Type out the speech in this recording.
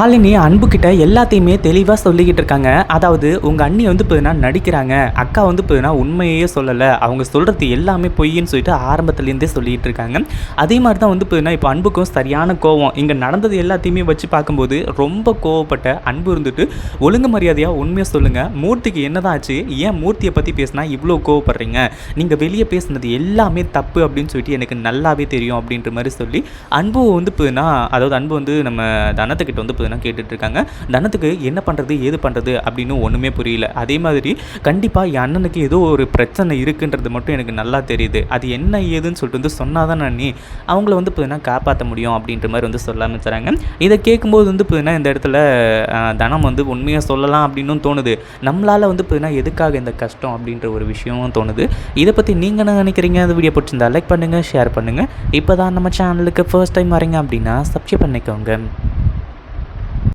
மாலினி அன்புக்கிட்ட எல்லாத்தையுமே தெளிவாக சொல்லிக்கிட்டு இருக்காங்க. அதாவது உங்கள் அண்ணி வந்து இப்போ நடிக்கிறாங்க. அக்கா வந்து இப்போ உண்மையே சொல்லலை. அவங்க சொல்கிறது எல்லாமே பொய்ன்னு சொல்லிட்டு ஆரம்பத்துலேருந்தே சொல்லிகிட்டு இருக்காங்க. அதே மாதிரி தான் வந்து இப்போ இப்போ அன்புக்கும் சரியான கோவம். இங்கே நடந்தது எல்லாத்தையுமே வச்சு பார்க்கும்போது ரொம்ப கோவப்பட்ட அன்பு இருந்துட்டு ஒழுங்கு மரியாதையாக உண்மையை சொல்லுங்கள் மூர்த்திக்கு என்னதான் ஆச்சு? ஏன் மூர்த்தியை பற்றி பேசினா இவ்வளோ கோவப்படுறீங்க? நீங்கள் வெளியே பேசுனது எல்லாமே தப்பு அப்படின்னு சொல்லிட்டு எனக்கு நல்லாவே தெரியும் அப்படின்ற மாதிரி சொல்லி அன்பு வந்து இப்போனா அதாவது அன்பு வந்து நம்ம தனத்துக்கிட்ட வந்து இதெல்லாம் கேட்டுட்டு இருக்காங்க தனத்துக்கு என்ன பண்ணுறது ஏது பண்ணுறது அப்படின்னு ஒன்றுமே புரியல. அதே மாதிரி கண்டிப்பாக என் அண்ணனுக்கு ஏதோ ஒரு பிரச்சனை இருக்குன்றது மட்டும் எனக்கு நல்லா தெரியுது. அது என்ன ஏதுன்னு சொல்லிட்டு வந்து சொன்னால் தான் நான் நீ அவங்கள வந்து பார்த்தீங்கன்னா காப்பாற்ற முடியும் அப்படின்ற மாதிரி வந்து சொல்ல ஆரம்பிச்சுறாங்க இதை கேட்கும்போது வந்து பார்த்தீங்கன்னா இந்த இடத்துல தனம் வந்து உண்மையாக சொல்லலாம் அப்படின்னும் தோணுது. நம்மளால் வந்து பார்த்தீங்கன்னா எதுக்காக இந்த கஷ்டம் அப்படின்ற ஒரு விஷயமும் தோணுது. இதை பற்றி நீங்கள் என்ன நினைக்கிறீங்க? அந்த வீடியோ பிடிச்சிருந்தா லைக் பண்ணுங்கள் ஷேர் பண்ணுங்கள் இப்போ தான் நம்ம சேனலுக்கு ஃபர்ஸ்ட் டைம் வரீங்க அப்படின்னா சப்ஸ்கிரைப் பண்ணிக்கோங்க.